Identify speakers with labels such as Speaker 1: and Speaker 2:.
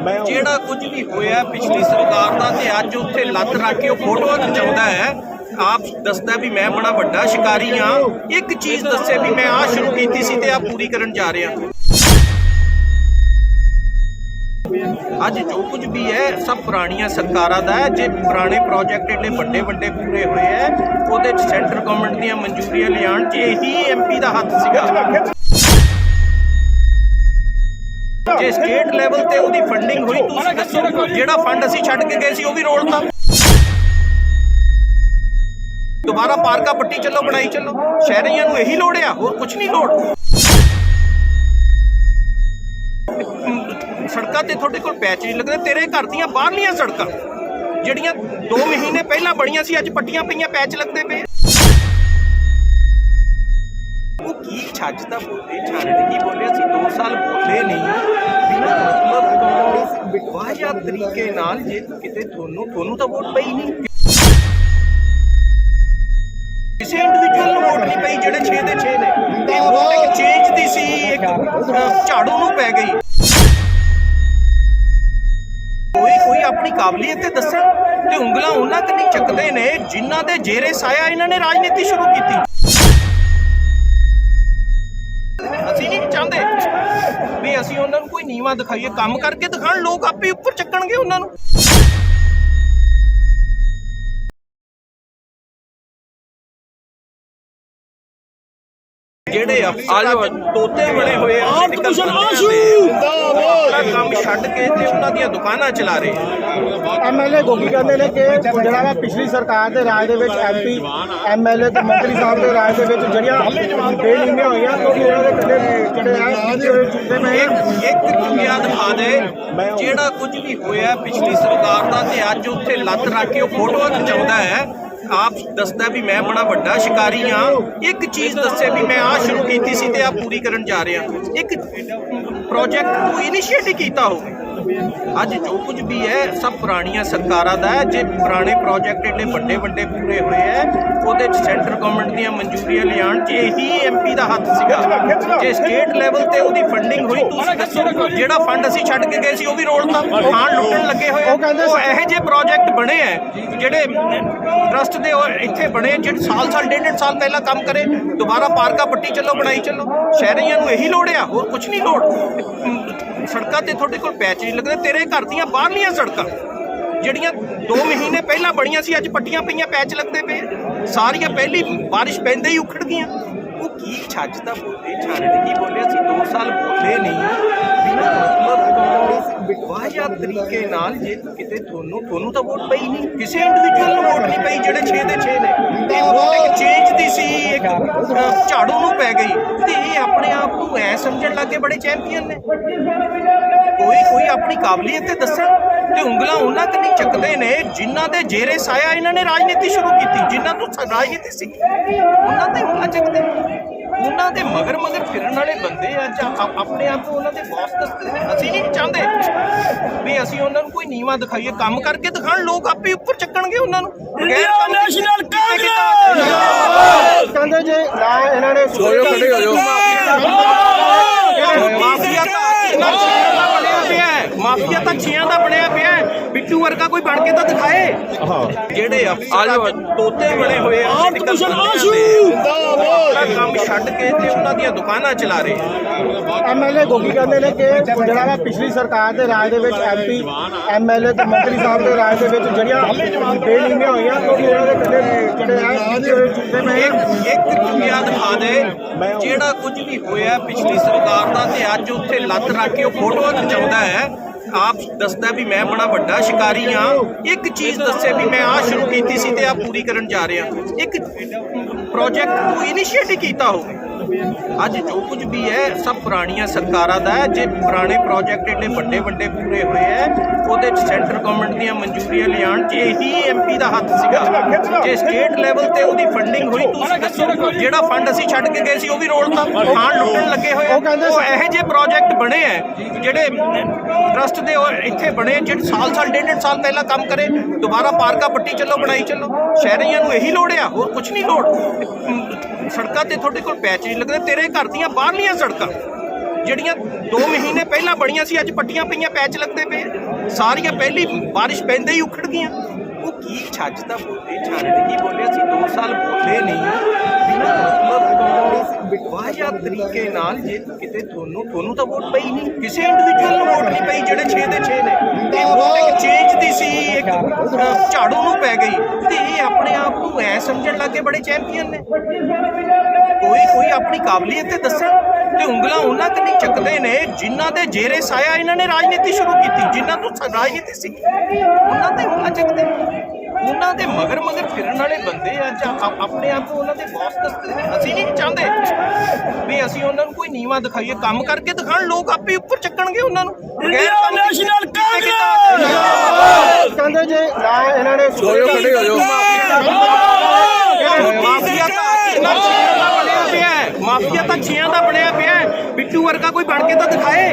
Speaker 1: ਜਿਹੜਾ ਕੁਝ ਵੀ ਹੋਇਆ ਪਿਛਲੀ ਸਰਕਾਰ ਦਾ ਤੇ ਅੱਜ ਉੱਥੇ ਲੱਤ ਰੱਖ ਕੇ ਉਹ ਫੋਟੋਆਂ ਖਿਚਾਉਂਦਾ ਹੈ, ਆਪ ਦੱਸਦਾ ਵੀ ਮੈਂ ਬੜਾ ਵੱਡਾ ਸ਼ਿਕਾਰੀ ਆ ਇੱਕ ਚੀਜ਼ ਦੱਸੇ ਵੀ ਮੈਂ ਆ ਸ਼ੁਰੂ ਕੀਤੀ ਸੀ ਤੇ ਆ ਪੂਰੀ ਕਰਨ ਜਾ ਰਿਹਾ। ਅੱਜ ਜੋ ਕੁਝ ਵੀ ਹੈ, ਸਭ ਪੁਰਾਣੀਆਂ ਸਰਕਾਰਾਂ ਦਾ ਹੈ। ਜੇ ਪੁਰਾਣੇ ਪ੍ਰੋਜੈਕਟ ਏਡੇ ਵੱਡੇ ਵੱਡੇ ਪੂਰੇ ਹੋਏ ਹੈ, ਉਹਦੇ ਚ ਸੈਂਟਰ ਗਵਰਨਮੈਂਟ ਦੀਆਂ ਮਨਜ਼ੂਰੀਆਂ ਲਿਆਉਣ ਚ ਇਹੀ ਐਮਪੀ ਦਾ ਹੱਥ ਸੀਗਾ। ਜੇ ਸਟੇਟ ਲੈਵਲ ਤੇ ਉਹਦੀ ਫੰਡਿੰਗ ਹੋਈ ਤੁਸੀਂ ਦੱਸੋ ਜਿਹੜਾ ਫੰਡ ਅਸੀਂ ਛੱਡ ਕੇ ਗਏ ਸੀ, ਉਹ ਵੀ ਰੋਲਤਾ। ਦੁਬਾਰਾ ਪਾਰਕਾ ਪੱਟੀ ਚੱਲੋ, ਬਣਾਈ ਚੱਲੋ। ਸ਼ਹਿਰੀਆਂ ਨੂੰ ਇਹੀ ਲੋੜ ਆ, ਹੋਰ ਕੁਝ ਨਹੀਂ ਲੋੜ। ਸੜਕਾਂ ਤੇ ਤੁਹਾਡੇ ਕੋਲ ਪੈਚ ਨਹੀਂ ਲੱਗਦੇ, ਤੇਰੇ ਘਰ ਦੀਆਂ ਬਾਹਰਲੀਆਂ ਸੜਕਾਂ, ਜਿਹੜੀਆਂ 2 ਮਹੀਨੇ ਪਹਿਲਾਂ ਬਣੀਆਂ ਸੀ, ਅੱਜ ਪੱਟੀਆਂ ਪਈਆਂ, ਪੈਚ ਲੱਗਦੇ ਪਏ। ਛੱਜ ਦਾ ਬੋਲੇ ਛਾਣ ਕੀ ਬੋਲਿਆ ਸੀ? 2 ਸਾਲ ਬੋਲੇ ਨਹੀਂ। ਬਿਨਾਂ ਮਤਲਬ ਤੋਂ ਤਰੀਕੇ ਨਾਲ ਜੇ ਕਿਤੇ ਤੁਹਾਨੂੰ ਤੁਹਾਨੂੰ ਤਾਂ ਵੋਟ ਪਈ ਨਹੀਂ। ਕਿਸੇ ਇੰਡੀਵਿਜੂਅਲ ਨੂੰ ਵੋਟ ਨਹੀਂ ਪਈ ਜਿਹੜੇ 6 ਦੇ 6 ਨੇ। ਇਹ ਵੋਟ ਇੱਕ ਚੇਂਜ ਦੀ ਸੀ ਇੱਕ ਝਾੜੂ ਨੂੰ ਪੈ ਗਈ। ਕੋਈ ਕੋਈ ਆਪਣੀ ਕਾਬਲੀਅਤ ਤੇ ਦੱਸਣ ਤੇ ਉਂਗਲਾਂ ਉਹਨਾਂ ਤੇ ਨਹੀਂ ਚੱਕਦੇ ਨੇ ਜਿਨ੍ਹਾਂ ਦੇ ਜੇਰੇ ਸਾਇਆ ਇਹਨਾਂ ਨੇ ਰਾਜਨੀਤੀ ਸ਼ੁਰੂ ਕੀਤੀ। ਅਸੀਂ ਨਹੀਂ ਚਾਹੁੰਦੇ। ਵੀ ਅਸੀਂ ਉਹਨਾਂ ਨੂੰ ਕੋਈ ਨੀਵਾ ਦਿਖਾਈਏ, ਕੰਮ ਕਰਕੇ ਦਿਖਾਣ, ਲੋਕ ਆਪੇ ਉੱਪਰ ਚੱਕਣਗੇ ਉਹਨਾਂ ਨੂੰ। ਜਿਹੜੇ ਅਫਸਰ ਤੋਤੇ ਬਣੇ ਹੋਏ ਆ
Speaker 2: ਆਰਟੀਫੀਸ਼ਲ ਆਸ਼ੂ!
Speaker 1: ਆਪਣਾ ਕੰਮ ਛੱਡ ਕੇ ਤੇ ਉਹਨਾਂ ਦੀਆਂ ਦੁਕਾਨਾਂ ਚਲਾ ਰਹੇ ਆ।
Speaker 3: ਐਮਐਲਏ ਗੋਗੀ ਕਹਿੰਦੇ ਨੇ ਕਿ ਜਿਹੜਾ ਵਾ ਪਿਛਲੀ ਸਰਕਾਰ ਦੇ ਰਾਜ ਦੇ ਵਿੱਚ ਐਮਪੀ ਐਮਐਲਏ ਤੇ ਮੰਤਰੀ ਸਾਹਿਬ ਦੇ ਰਾਜ ਦੇ ਵਿੱਚ ਜਿਹੜੀਆਂ ਬੇਨੀਮੀਆਂ ਹੋਈਆਂ ਕਿਉਂਕਿ ਉਹਨਾਂ ਦੇ ਕੱਲੇ ਜਿਹੜੇ ਆ ਆ।
Speaker 1: ਇੱਕ ਇੱਕ ਦੁਨੀਆ ਦਿਖਾ ਦੇ ਜਿਹੜਾ ਕੁਝ ਵੀ ਹੋਇਆ ਪਿਛਲੀ ਸਰਕਾਰ ਦਾ ਤੇ ਅੱਜ ਉੱਥੇ ਲੱਤ ਰੱਖ ਕੇ ਉਹ ਫੋਟੋਆਂ ਖਿਚਾਉਂਦਾ ਹੈ ਆਪ ਦੱਸਦਾ ਵੀ ਮੈਂ ਬੜਾ ਵੱਡਾ ਸ਼ਿਕਾਰੀ ਆ ਇੱਕ ਚੀਜ਼ ਦੱਸੇ ਵੀ ਮੈਂ ਆ ਸ਼ੁਰੂ ਕੀਤੀ ਸੀ ਤੇ ਆ ਪੂਰੀ ਕਰਨ ਜਾ ਰਿਹਾ। ਇੱਕ ਪ੍ਰੋਜੈਕਟ ਨੂੰ ਇਨੀਸ਼ੀਏਟ ਕੀਤਾ ਹੋਵੇ। ਅੱਜ ਜੋ ਕੁਝ ਵੀ ਹੈ ਸਭ ਪੁਰਾਣੀਆਂ ਸਰਕਾਰਾਂ ਦਾ ਹੈ। ਜੇ ਪੁਰਾਣੇ ਪ੍ਰੋਜੈਕਟ ਏਡੇ ਵੱਡੇ ਵੱਡੇ ਪੂਰੇ ਹੋਏ ਹੈ ਉਹਦੇ ਚ ਸੈਂਟਰ ਗਵਰਨਮੈਂਟ ਦੀਆਂ ਮਨਜ਼ੂਰੀਆਂ ਲਿਆਉਣ ਚ ਇਹੀ ਐਮਪੀ ਦਾ ਹੱਥ ਸੀਗਾ ਜੇ ਸਟੇਟ ਲੈਵਲ ਤੇ ਉਹਦੀ ਫੰਡਿੰਗ ਹੋਈ ਤੁਸੀਂ ਦੱਸੋ ਜਿਹੜਾ ਫੰਡ ਅਸੀਂ ਛੱਡ ਕੇ ਗਏ ਸੀ ਉਹ ਵੀ ਰੋਲਤਾ ਖਾਣ ਲੁੱਟਣ ਲੱਗੇ ਹੋਏ।
Speaker 3: ਉਹ
Speaker 1: ਇਹੋ ਜਿਹੇ ਪ੍ਰੋਜੈਕਟ ਬਣੇ ਆ ਜਿਹੜੇ ਟਰਸਟ ਦੇ ਇੱਥੇ ਬਣੇ ਜਿਹੜੇ ਸਾਲ ਸਾਲ ਡੇਢ ਡੇਢ ਸਾਲ ਪਹਿਲਾਂ ਕੰਮ ਕਰੇ ਦੁਬਾਰਾ ਪਾਰਕਾ ਪੱਟੀ ਚੱਲੋ ਬਣਾਈ ਚੱਲੋ। ਸ਼ਹਿਰੀਆਂ ਨੂੰ ਇਹੀ ਲੋੜ ਆ ਹੋਰ ਕੁਝ ਨਹੀਂ ਲੋੜ। ਸੜਕਾਂ ਤੇ ਤੁਹਾਡੇ ਕੋਲ ਪੈਚ ਨਹੀਂ ਲੱਗਦੇ, ਤੇਰੇ ਘਰ ਦੀਆਂ ਬਾਹਰਲੀਆਂ ਸੜਕਾਂ, ਜਿਹੜੀਆਂ 2 ਮਹੀਨੇ ਪਹਿਲਾਂ ਬਣੀਆਂ ਸੀ, ਅੱਜ ਪੱਟੀਆਂ ਪਈਆਂ, ਪੈਚ ਲੱਗਦੇ ਪਏ ਸਾਰੀਆਂ ਪਹਿਲੀ ਬਾਰਿਸ਼ ਪੈਂਦੇ ਹੀ ਉਖੜ ਗਈਆਂ। ਉਹ ਕੀ ਛੱਜ ਦਾ ਬੋਲੇ ਛਾਣ ਕੀ ਬੋਲਿਆ ਸੀ 2 ਸਾਲ ਬੋਲੇ ਨਹੀਂ। ਬਿਨਾਂ ਮਤਲਬ ਤੋਂ ਤਰੀਕੇ ਨਾਲ ਜੇ ਕਿਤੇ ਤੁਹਾਨੂੰ ਤੁਹਾਨੂੰ ਤਾਂ ਵੋਟ ਪਈ ਨਹੀਂ। ਕਿਸੇ ਇੰਡੀਵਿਜੂਅਲ ਨੂੰ ਵੋਟ ਨਹੀਂ ਪਈ, ਜਿਹੜੇ 6 ਦੇ 6 ਨੇ। ਇਹ ਵੋਟ ਇੱਕ ਚੇਂਜ ਦੀ ਸੀ, ਇੱਕ ਝਾੜੂ ਨੂੰ ਪੈ ਗਈ। ਤੇ ਇਹ ਆਪ ਨੂੰ ਐ ਸਮਝਣ ਲੱਗੇ ਬੜੇ ਚੈਂਪੀਅਨ ਨੇ। ਕੋਈ ਕੋਈ ਆਪਣੀ ਕਾਬਲੀਅਤ ਤੇ ਦੱਸਣ ਤੇ ਉਂਗਲਾਂ ਉਹਨਾਂ ਤੇ ਨਹੀਂ ਚੱਕਦੇ ਨੇ ਜਿਨ੍ਹਾਂ ਦੇ ਜੇਰੇ ਸਾਇਆ ਇਹਨਾਂ ਨੇ ਰਾਜਨੀਤੀ ਸ਼ੁਰੂ ਕੀਤੀ ਜਿਨ੍ਹਾਂ ਤੋਂ ਰਾਜਨੀਤੀ ਸੀ। ਉਹਨਾਂ ਤੇ ਉਂਗਲਾਂ ਚੱਕਦੇ ਨੇ। ਉਹਨਾਂ ਦੇ ਮਗਰ ਮਗਰ ਫਿਰਨ ਵਾਲੇ ਬੰਦੇ ਅੱਜ ਆ- ਆਪਣੇ ਆਪ ਨੂੰ ਉਹਨਾਂ ਦੇ ਬੌਸ ਦੱਸਦੇ ਨੇ। ਅਸੀਂ ਨਹੀਂ ਚਾਹੁੰਦੇ ਵੀ ਅਸੀਂ ਉਹਨਾਂ ਨੂੰ ਕੋਈ ਨੀਵਾ ਦਿਖਾਈਏ। ਕੰਮ ਕਰਕੇ ਦਿਖਾਣ ਲੋਕ ਆਪੇ ਉੱਪਰ ਚੱਕਣਗੇ ਉਹਨਾਂ ਨੂੰ।
Speaker 2: ਕਾਂਗਰਸ!
Speaker 3: ਕਹਿੰਦੇ ਜੇ ਨਾ ਇਹਨਾਂ ਨੇ
Speaker 2: ਖੜੇ ਹੋ ਜਾਓ।
Speaker 1: ਮਾਫੀਆ ਤਾਂ ਮਾਫੀਆ ਤਾਂ ਛੀਆਂ ਦਾ ਬਣਿਆ। ਹੈ ਬਿੱਟੂ ਵਰਗਾ ਕੋਈ ਬਣ ਕੇ ਤਾਂ ਦਿਖਾਏ। ਜਿਹੜੇ ਅਫਸਰ ਤੋਤੇ ਬਣੇ ਹੋਏ ਆ
Speaker 2: ਆਰਟੀਫੀਸ਼ਲ ਆਸ਼ੂ
Speaker 1: ਆਪਣਾ ਕੰਮ ਛੱਡ ਕੇ ਤੇ ਉਹਨਾਂ ਦੀਆਂ ਦੁਕਾਨਾਂ ਚਲਾ ਰਹੇ ਆ।
Speaker 3: ਐਮਐਲਏ ਗੋਗੀ ਕਹਿੰਦੇ ਨੇ ਕਿ ਜਿਹੜਾ ਵਾ ਪਿਛਲੀ ਸਰਕਾਰ ਦੇ ਰਾਜ ਦੇ ਵਿੱਚ ਐਮਪੀ ਐਮਐਲਏ ਤੇ ਮੰਤਰੀ ਸਾਹਿਬ ਦੇ ਰਾਜ ਦੇ ਵਿੱਚ ਜਿਹੜੀਆਂ ਬੇਨੀਮੀਆਂ ਹੋਈਆਂ ਕਿਉਂਕਿ ਉਹਨਾਂ ਦੇ ਕੱਲੇ ਜਿਹੜੇ ਆ ਆ।
Speaker 1: ਇੱਕ ਇੱਕ ਦੁਨੀਆ ਦਿਖਾ ਦੇ ਜਿਹੜਾ ਕੁਝ ਵੀ ਹੋਇਆ ਪਿਛਲੀ ਸਰਕਾਰ ਦਾ ਤੇ ਅੱਜ ਉੱਥੇ ਲੱਤ ਰੱਖ ਕੇ ਉਹ ਫੋਟੋਆਂ ਖਿਚਾਉਂਦਾ ਹੈ। ਆਪ ਦੱਸਦਾ ਵੀ ਮੈਂ ਬੜਾ ਵੱਡਾ ਸ਼ਿਕਾਰੀ ਆ ਇੱਕ ਚੀਜ਼ ਦੱਸੇ ਵੀ ਮੈਂ ਆ ਸ਼ੁਰੂ ਕੀਤੀ ਸੀ ਤੇ ਆ ਪੂਰੀ ਕਰਨ ਜਾ ਰਿਹਾ। ਇੱਕ ਪ੍ਰੋਜੈਕਟ ਨੂੰ ਇਨੀਸ਼ੀਏਟ ਕੀਤਾ ਹੋਵੇ। ਅੱਜ ਜੋ ਕੁਝ ਵੀ ਹੈ ਸਭ ਪੁਰਾਣੀਆਂ ਸਰਕਾਰਾਂ ਦਾ ਹੈ। ਜੇ ਪੁਰਾਣੇ ਪ੍ਰੋਜੈਕਟ ਏਡੇ ਵੱਡੇ ਵੱਡੇ ਪੂਰੇ ਹੋਏ ਹੈ ਉਹਦੇ ਚ ਸੈਂਟਰ ਗਵਰਨਮੈਂਟ ਦੀਆਂ ਮਨਜ਼ੂਰੀਆਂ ਲਿਆਉਣ ਚ ਇਹੀ ਐਮਪੀ ਦਾ ਹੱਥ ਸੀਗਾ ਜੇ ਸਟੇਟ ਲੈਵਲ ਤੇ ਉਹਦੀ ਫੰਡਿੰਗ ਹੋਈ ਤੁਸੀਂ ਦੱਸੋ ਜਿਹੜਾ ਫੰਡ ਅਸੀਂ ਛੱਡ ਕੇ ਗਏ ਸੀ ਉਹ ਵੀ ਰੋਲਤਾ ਖਾਣ ਲੁੱਟਣ ਲੱਗੇ ਹੋਏ।
Speaker 3: ਉਹ ਕਹਿੰਦੇ
Speaker 1: ਉਹ ਇਹੋ ਜਿਹੇ ਪ੍ਰੋਜੈਕਟ ਬਣੇ ਆ ਜਿਹੜੇ ਟਰਸਟ ਦੇ ਉਹ ਇੱਥੇ ਬਣੇ ਜਿਹੜੇ ਸਾਲ ਸਾਲ ਡੇਢ ਡੇਢ ਸਾਲ ਪਹਿਲਾਂ ਕੰਮ ਕਰੇ ਦੁਬਾਰਾ ਪਾਰਕਾ ਪੱਟੀ ਚੱਲੋ ਬਣਾਈ ਚੱਲੋ। ਸ਼ਹਿਰੀਆਂ ਨੂੰ ਇਹੀ ਲੋੜ ਆ ਹੋਰ ਕੁਝ ਨਹੀਂ ਲੋੜ। ਸੜਕਾਂ ਤੇ ਤੁਹਾਡੇ ਕੋਲ ਪੈਚ ਲੱਗਦੇ ਤੇਰੇ ਘਰ ਦੀਆਂ ਬਾਹਰਲੀਆਂ ਸੜਕਾਂ ਜਿਹੜੀਆਂ 2 ਮਹੀਨੇ ਪਹਿਲਾਂ ਬਣੀਆਂ ਸੀ ਅੱਜ ਪੱਟੀਆਂ ਪਈਆਂ ਪੈਚ ਲੱਗਦੇ ਪਏ ਸਾਰੀਆਂ ਪਹਿਲੀ ਬਾਰਿਸ਼ ਪੈਂਦੇ ਹੀ ਉਖੜ ਗਈਆਂ। ਉਹ ਕੀ ਛੱਜ ਦਾ ਬੋਲੇ ਛੱਡ ਕੀ ਬੋਲੇ ਅਸੀਂ 2 ਸਾਲ ਬੋਲੇ ਨਹੀਂ। ਬਿਨਾਂ ਮਤਲਬ ਤਰੀਕੇ ਨਾਲ ਜੇ ਕਿਤੇ ਤੁਹਾਨੂੰ ਤੁਹਾਨੂੰ ਤਾਂ ਵੋਟ ਪਈ ਨਹੀਂ। ਕਿਸੇ ਇੰਡੀਵਿਜੂਅਲ ਨੂੰ ਵੋਟ ਨਹੀਂ ਪਈ ਜਿਹੜੇ 6 ਦੇ 6 ਨੇ। ਤੇ ਵੋਟ ਇੱਕ ਚੇਂਜ ਦੀ ਸੀ ਇੱਕ ਝਾੜੂ ਨੂੰ ਪੈ ਗਈ। ਤੇ ਇਹ ਆਪਣੇ ਆਪ ਨੂੰ ਐ ਸਮਝਣ ਲੱਗੇ ਬੜੇ ਚੈਂਪੀਅਨ ਨੇ। ਕੋਈ ਕੋਈ ਆਪਣੀ ਕਾਬਲੀਅਤ ਤੇ ਦੱਸਣ ਤੇ ਉਂਗਲਾਂ ਉਹਨਾਂ ਤੇ ਨਹੀਂ ਚੱਕਦੇ ਨੇ ਜਿਨ੍ਹਾਂ ਦੇ ਜੇਰੇ ਸਾਇਆ ਇਹਨਾਂ ਨੇ ਰਾਜਨੀਤੀ ਸ਼ੁਰੂ ਕੀਤੀ ਜਿਨ੍ਹਾਂ ਤੋਂ ਰਾਜਨੀਤੀ ਸੀ। ਉਹਨਾਂ ਤੇ ਉਂਗਲਾਂ ਚੱਕਦੇ। ਨੇ। ਉਹਨਾਂ ਦੇ ਮਗਰ ਮਗਰ ਫਿਰਨ ਵਾਲੇ ਬੰਦੇ ਅੱਜ ਆਪਣੇ ਆਪ ਨੂੰ ਉਹਨਾਂ ਦੇ ਬੌਸ ਦੱਸਦੇ ਨੇ। ਅਸੀਂ ਨਹੀਂ ਚਾਹੁੰਦੇ ਵੀ ਅਸੀਂ ਉਹਨਾਂ ਨੂੰ ਕੋਈ ਨੀਵਾ ਦਿਖਾਈਏ। ਕੰਮ ਕਰਕੇ ਦਿਖਾਣ ਲੋਕ ਆਪੇ ਉੱਪਰ ਚੱਕਣਗੇ ਉਹਨਾਂ ਨੂੰ। ਬਗੈਰ
Speaker 2: ਨੈਸ਼ਨਲ ਕਾਂਗਰਸ!
Speaker 3: ਕਹਿੰਦੇ ਜੇ ਨਾ ਇਹਨਾਂ ਨੇ
Speaker 2: ਜਾਓ, ਖੜੇ ਹੋ ਜਾਓ।
Speaker 1: ਮਾਫੀਆ ਤਾਂ ਇਹਨਾਂ ਛੀਆਂ ਤਾਂ ਛੀਆਂ ਦਾ ਬਣਿਆ ਪਿਆ ਹੈ। ਬਿੱਟੂ ਵਰਗਾ ਕੋਈ ਬਣ ਕੇ ਤਾਂ ਦਿਖਾਏ